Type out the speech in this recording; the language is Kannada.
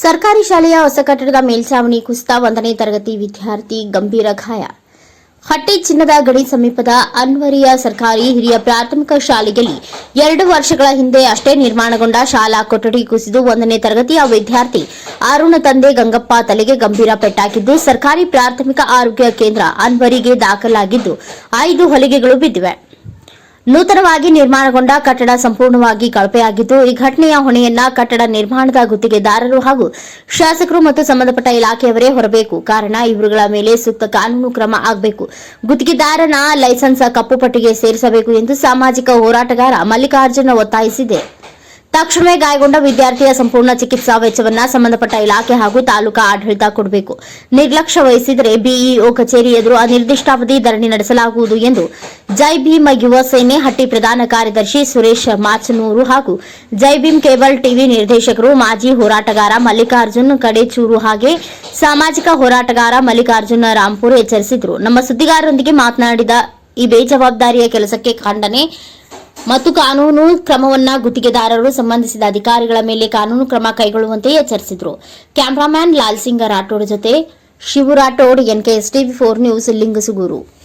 ಸರ್ಕಾರಿ ಶಾಲೆಯ ಹೊಸ ಕಟ್ಟಡದ ಮೇಲ್ಛಾವಣಿ ಕುಸಿತ ಒಂದನೇ ತರಗತಿ ವಿದ್ಯಾರ್ಥಿ ಗಂಭೀರ ಗಾಯ. ಹಟ್ಟಿ ಚಿನ್ನದ ಗಡಿ ಸಮೀಪದ ಅನ್ವರಿಯ ಸರ್ಕಾರಿ ಹಿರಿಯ ಪ್ರಾಥಮಿಕ ಶಾಲೆಯಲ್ಲಿ ಎರಡು ವರ್ಷಗಳ ಹಿಂದೆ ಅಷ್ಟೇ ನಿರ್ಮಾಣಗೊಂಡ ಶಾಲಾ ಕೊಠಡಿ ಕುಸಿದು ಒಂದನೇ ತರಗತಿಯ ವಿದ್ಯಾರ್ಥಿ ಅರುಣ ತಂದೆ ಗಂಗಪ್ಪ ತಲೆಗೆ ಗಂಭೀರ ಪೆಟ್ಟಾಗಿದ್ದು, ಸರ್ಕಾರಿ ಪ್ರಾಥಮಿಕ ಆರೋಗ್ಯ ಕೇಂದ್ರ ಅನ್ವರಿಗೆ ದಾಖಲಾಗಿದ್ದು, ಐದು ಹೊಲಿಗೆಗಳು ಬಿದ್ದಿವೆ. ನೂತನವಾಗಿ ನಿರ್ಮಾಣಗೊಂಡ ಕಟ್ಟಡ ಸಂಪೂರ್ಣವಾಗಿ ಕಳಪೆಯಾಗಿದ್ದು, ಈ ಘಟನೆಯ ಹೊಣೆಯನ್ನ ಕಟ್ಟಡ ನಿರ್ಮಾಣದ ಗುತ್ತಿಗೆದಾರರು ಹಾಗೂ ಶಾಸಕರು ಮತ್ತು ಸಂಬಂಧಪಟ್ಟ ಇಲಾಖೆಯವರೇ ಹೊರಬೇಕು. ಕಾರಣ, ಇವರುಗಳ ಮೇಲೆ ಸೂಕ್ತ ಕಾನೂನು ಕ್ರಮ ಆಗಬೇಕು. ಗುತ್ತಿಗೆದಾರನ ಲೈಸೆನ್ಸ್ ಕಪ್ಪು ಪಟ್ಟಿಗೆ ಸೇರಿಸಬೇಕು ಎಂದು ಸಾಮಾಜಿಕ ಹೋರಾಟಗಾರ ಮಲ್ಲಿಕಾರ್ಜುನ ಒತ್ತಾಯಿಸಿದೆ. ತಕ್ಷಣವೇ ಗಾಯಗೊಂಡ ವಿದ್ಯಾರ್ಥಿಯ ಸಂಪೂರ್ಣ ಚಿಕಿತ್ಸಾ ವೆಚ್ಚವನ್ನ ಸಂಬಂಧಪಟ್ಟ ಇಲಾಖೆ ಹಾಗೂ ತಾಲೂಕಾ ಆಡಳಿತ ಕೊಡಬೇಕು. ನಿರ್ಲಕ್ಷ್ಯ ವಹಿಸಿದರೆ ಬಿಇಒ ಕಚೇರಿ ಎದುರು ಅನಿರ್ದಿಷ್ಟಾವಧಿ ಧರಣಿ ನಡೆಸಲಾಗುವುದು ಎಂದು ಜೈ ಭೀಮ್ ಯುವ ಸೇನೆ ಹಟ್ಟಿ ಪ್ರಧಾನ ಕಾರ್ಯದರ್ಶಿ ಸುರೇಶ್ ಮಾಚನೂರು ಹಾಗೂ ಜೈ ಭೀಮ್ ಕೇಬಲ್ ಟಿವಿ ನಿರ್ದೇಶಕರು ಮಾಜಿ ಹೋರಾಟಗಾರ ಮಲ್ಲಿಕಾರ್ಜುನ್ ಕಡೇಚೂರು ಹಾಗೆ ಸಾಮಾಜಿಕ ಹೋರಾಟಗಾರ ಮಲ್ಲಿಕಾರ್ಜುನ ರಾಂಪುರ್ ಎಚ್ಚರಿಸಿದರು. ನಮ್ಮ ಸುದ್ದಿಗಾರರೊಂದಿಗೆ ಮಾತನಾಡಿದ ಈ ಬೇಜವಾಬ್ದಾರಿಯ ಕೆಲಸಕ್ಕೆ ಖಂಡನೆ ಮತ್ತು ಕಾನೂನು ಕ್ರಮವನ್ನ ಗುತ್ತಿಗೆದಾರರು ಸಂಬಂಧಿಸಿದ ಅಧಿಕಾರಿಗಳ ಮೇಲೆ ಕಾನೂನು ಕ್ರಮ ಕೈಗೊಳ್ಳುವಂತೆ ಎಚ್ಚರಿಸಿದರು. ಕ್ಯಾಮರಾಮ್ಯಾನ್ ಲಾಲ್ ಸಿಂಗ್ ರಾಠೋಡ್ ಜೊತೆ Shivu Rathod NKS TV four news, Lingasugur.